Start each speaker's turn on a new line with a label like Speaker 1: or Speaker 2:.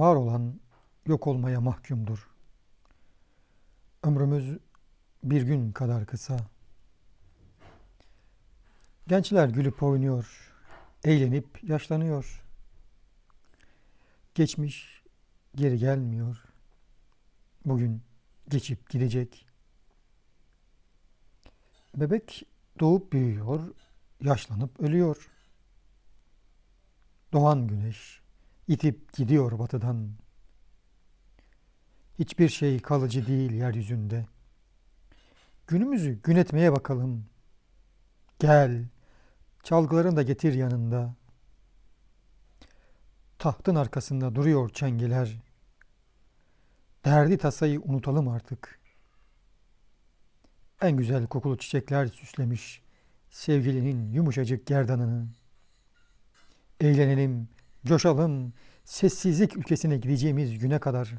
Speaker 1: Var olan yok olmaya mahkumdur. Ömrümüz bir gün kadar kısa. Gençler gülüp oynuyor, eğlenip yaşlanıyor. Geçmiş geri gelmiyor. Bugün geçip gidecek. Bebek doğup büyüyor, yaşlanıp ölüyor. Doğan güneş itip gidiyor batıdan. Hiçbir şey kalıcı değil yeryüzünde. Günümüzü gün etmeye bakalım. Gel, çalgıların da getir yanında. Tahtın arkasında duruyor çengeler. Derdi tasayı unutalım artık. En güzel kokulu çiçekler süslemiş sevgilinin yumuşacık gerdanını. Eğlenelim, coşalım, sessizlik ülkesine gideceğimiz güne kadar.